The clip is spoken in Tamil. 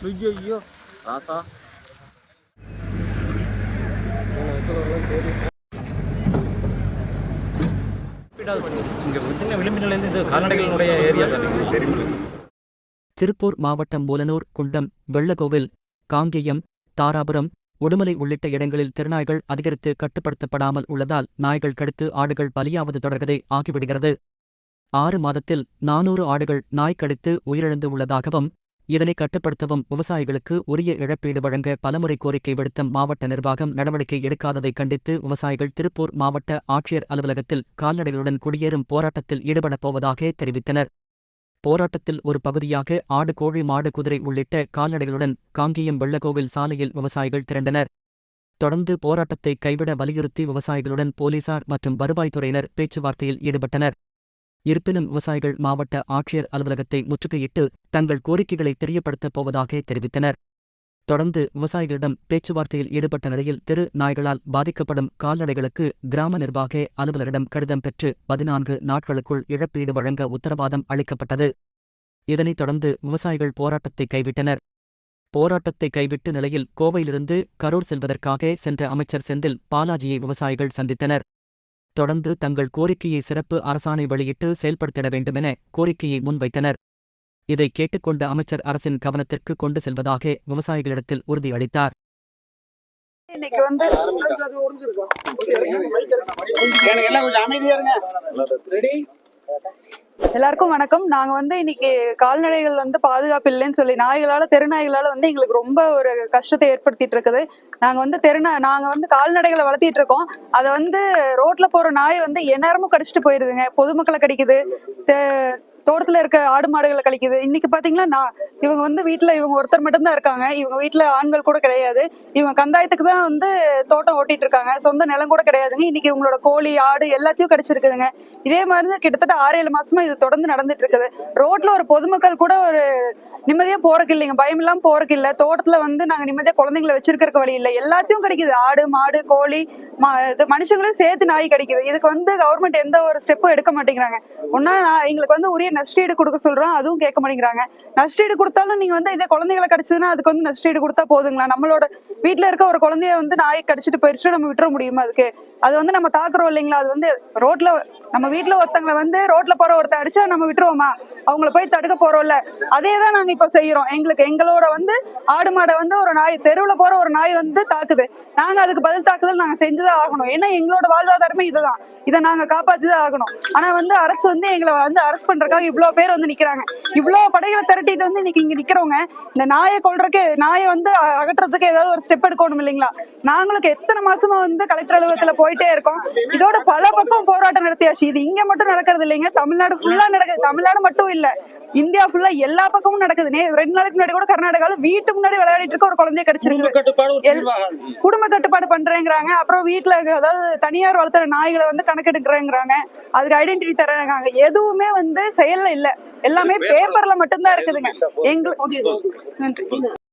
ஐயோ ஐயோ ராசா. திருப்பூர் மாவட்டம் மூலனூர் குண்டம் வெள்ளகோவில் காங்கேயம் தாராபுரம் உடுமலை உள்ளிட்ட இடங்களில் திருநாய்கள் அதிகரித்து கட்டுப்படுத்தப்படாமல் உள்ளதால் நாய்கள் கடித்து ஆடுகள் பலியாவது தொடர்கதை ஆகிவிடுகிறது. ஆறு மாதத்தில் நானூறு ஆடுகள் நாய் கடித்து உயிரிழந்து உள்ளதாகவும் இதனை கட்டுப்படுத்தவும் விவசாயிகளுக்கு உரிய இழப்பீடு வழங்க பலமுறை கோரிக்கை விடுத்த மாவட்ட நிர்வாகம் நடவடிக்கை எடுக்காததை கண்டித்து விவசாயிகள் திருப்பூர் மாவட்ட ஆட்சியர் அலுவலகத்தில் கால்நடைகளுடன் குடியேறும் போராட்டத்தில் ஈடுபடப் போவதாக தெரிவித்தனர். போராட்டத்தில் ஒரு பகுதியாக ஆடு கோழி மாடு குதிரை உள்ளிட்ட கால்நடைகளுடன் காங்கேயம் வெள்ளக்கோவில் சாலையில் விவசாயிகள் திரண்டனர். தொடர்ந்து போராட்டத்தை கைவிட வலியுறுத்தி விவசாயிகளுடன் போலீசார் மற்றும் வருவாய்த்துறையினர் பேச்சுவார்த்தையில் ஈடுபட்டனர். இருப்பினும் விவசாயிகள் மாவட்ட ஆட்சியர் அலுவலகத்தை முற்றுகையிட்டு தங்கள் கோரிக்கைகளை தெரியப்படுத்தப் போவதாக தெரிவித்தனர். தொடர்ந்து விவசாயிகளிடம் பேச்சுவார்த்தையில் ஈடுபட்ட நிலையில் திரு. நாய்களால் பாதிக்கப்படும் கால்நடைகளுக்கு கிராம நிர்வாக அலுவலரிடம் கடிதம் பெற்று பதினான்கு நாட்களுக்குள் இழப்பீடு வழங்க உத்தரவாதம் அளிக்கப்பட்டது. இதனைத் தொடர்ந்து விவசாயிகள் போராட்டத்தை கைவிட்டனர். போராட்டத்தை கைவிட்டு நிலையில் கோவையிலிருந்து கரூர் செல்வதற்காக சென்ற அமைச்சர் செந்தில் பாலாஜியை விவசாயிகள் சந்தித்தனர். தொடர்ந்து தங்கள் கோரிக்கையை சிறப்பு அரசாணை வெளியிட்டு செயல்படுத்திட வேண்டுமென கோரிக்கையை முன்வைத்தனர். இதை கேட்டுக்கொண்ட அமைச்சர் அரசின் கவனத்திற்கு கொண்டு செல்வதாக விவசாயிகளிடத்தில் உறுதியளித்தார். இன்னைக்கு வந்து அமைதியா இருங்க. ரெடி எல்லாருக்கும் வணக்கம். நாங்க வந்து இன்னைக்கு கால்நடைகள் வந்து பாதுகாப்பு இல்லைன்னு சொல்லி நாய்களால தெருநாய்களால வந்து எங்களுக்கு ரொம்ப ஒரு கஷ்டத்தை ஏற்படுத்திட்டு இருக்குது. நாங்க வந்து தெருநா நாங்க வந்து கால்நடைகளை வளர்த்திட்டு இருக்கோம். அதை வந்து ரோட்ல போற நாய் வந்து எந்நேரமும் கடிச்சிட்டு போயிருதுங்க. பொதுமக்களை கடிக்குது. தோட்டத்துல இருக்க ஆடு மாடுகளை கழிக்குது. இன்னைக்கு பாத்தீங்கன்னா நான் இவங்க வந்து வீட்டுல இவங்க ஒருத்தர் மட்டும்தான் இருக்காங்க. இவங்க வீட்டுல ஆண்கள் கூட கிடையாது. இவங்க கந்தாயத்துக்கு தான் வந்து தோட்டம் ஓட்டிட்டு இருக்காங்க. சொந்த நிலம் கூட கிடையாதுங்க. இன்னைக்கு இவங்களோட கோழி ஆடு எல்லாத்தையும் கிடைச்சிருக்குதுங்க. இதே மாதிரி தான் கிட்டத்தட்ட ஆறு ஏழு மாசமா இது தொடர்ந்து நடந்துட்டு இருக்குது. ரோட்ல ஒரு பொதுமக்கள் கூட ஒரு நிம்மதியா போறக்கு இல்லைங்க. பயம் இல்லாம போறக்கு இல்ல. தோட்டத்துல வந்து நாங்க நிம்மதியா குழந்தைங்களை வச்சிருக்கிறக்கு வழி இல்லை. எல்லாத்தையும் கிடைக்குது. ஆடு மாடு கோழி மனுஷங்களும் இது சேர்த்து நாய் கிடைக்குது. இதுக்கு வந்து கவர்மெண்ட் எந்த ஒரு ஸ்டெப்பும் எடுக்க மாட்டேங்கிறாங்க. ஒன்னா எங்களுக்கு வந்து உரிய நஷ்டீடு கொடுக்க சொல்றோம் அதுவும் கேட்க மாட்டேங்கிறாங்க. நஷ்டீடு கொடுத்தாலும் நீங்க வந்து இதே குழந்தைகளை கடிச்சதுன்னா அதுக்கு வந்து நஷ்டீடு கொடுத்தா போதுங்களா? நம்மளோட வீட்ல இருக்க ஒரு குழந்தைய வந்து நாய் கடிச்சிட்டு போயிருச்சுன்னா நம்ம விட்டுற முடியுமா அதுக்கு? அது வந்து நம்ம தாக்குறோம் இல்லைங்களா? அது வந்து ரோட்ல நம்ம வீட்டுல ஒருத்தங்களை வந்து ரோட்ல போற ஒருத்தர் அடிச்சா நம்ம விட்டுருவோமா? அவங்கள போய் தடுக்க போறோம்ல. அதே தான் நாங்க இப்ப செய்யறோம். எங்களுக்கு எங்களோட வந்து ஆடு மாடை வந்து ஒரு நாய் தெருவுல போற ஒரு நாய் வந்து தாக்குது. நாங்க அதுக்கு பதில் தாக்குதல் நாங்க செஞ்சுதான் ஆகணும். ஏன்னா எங்களோட வாழ்வாதாரமே இதுதான். இதை நாங்க காப்பாத்திதான் ஆகணும். ஆனா வந்து அரசு வந்து எங்களை வந்து அரசு பண்றதுக்காக இவ்வளவு பேர் வந்து நிக்கிறாங்க. இவ்வளவு படைகளை திரட்டிட்டு வந்து இன்னைக்கு இங்க நிக்கிறவங்க இந்த நாயை கொல்றதுக்கு நாயை வந்து அகற்றுறதுக்கு ஏதாவது ஒரு ஸ்டெப் எடுக்கணும் இல்லைங்களா? நாங்களுக்கு எத்தனை மாசமா வந்து கலெக்டர் அலுவலகத்துல போயிட்டே இருக்கோம். இதோட பல பக்கம் போராட்டம் நடத்தியாச்சு. இது இங்க மட்டும் நடக்கிறது இல்லைங்க. தமிழ்நாடு ஃபுல்லா நடக்குது. தமிழ்நாடு மட்டும் இல்ல. இந்தியா ஃபுல்லா எல்லா பக்கமும் நடக்குது. ரெண்டு நாளைக்கு முன்னாடி கூட கர்நாடகால வீட்டு முன்னாடி விளையாடிட்டு இருக்க ஒரு குழந்தைய கிடைச்சிருக்கு. குடும்ப கட்டுப்பாடு பண்றேங்கிறாங்க. அப்புறம் வீட்டுல அதாவது தனியார் வளர்த்துற நாய்களை வந்து கணக்கெடுக்கிறேங்கிறாங்க. அதுக்கு ஐடென்டிட்டி தரேங்கிறாங்க எதுவுமே வந்து செயல்ல இல்ல. எல்லாமே பேப்பர்ல மட்டும்தான் இருக்குதுங்க. எங்களுக்கு நன்றி.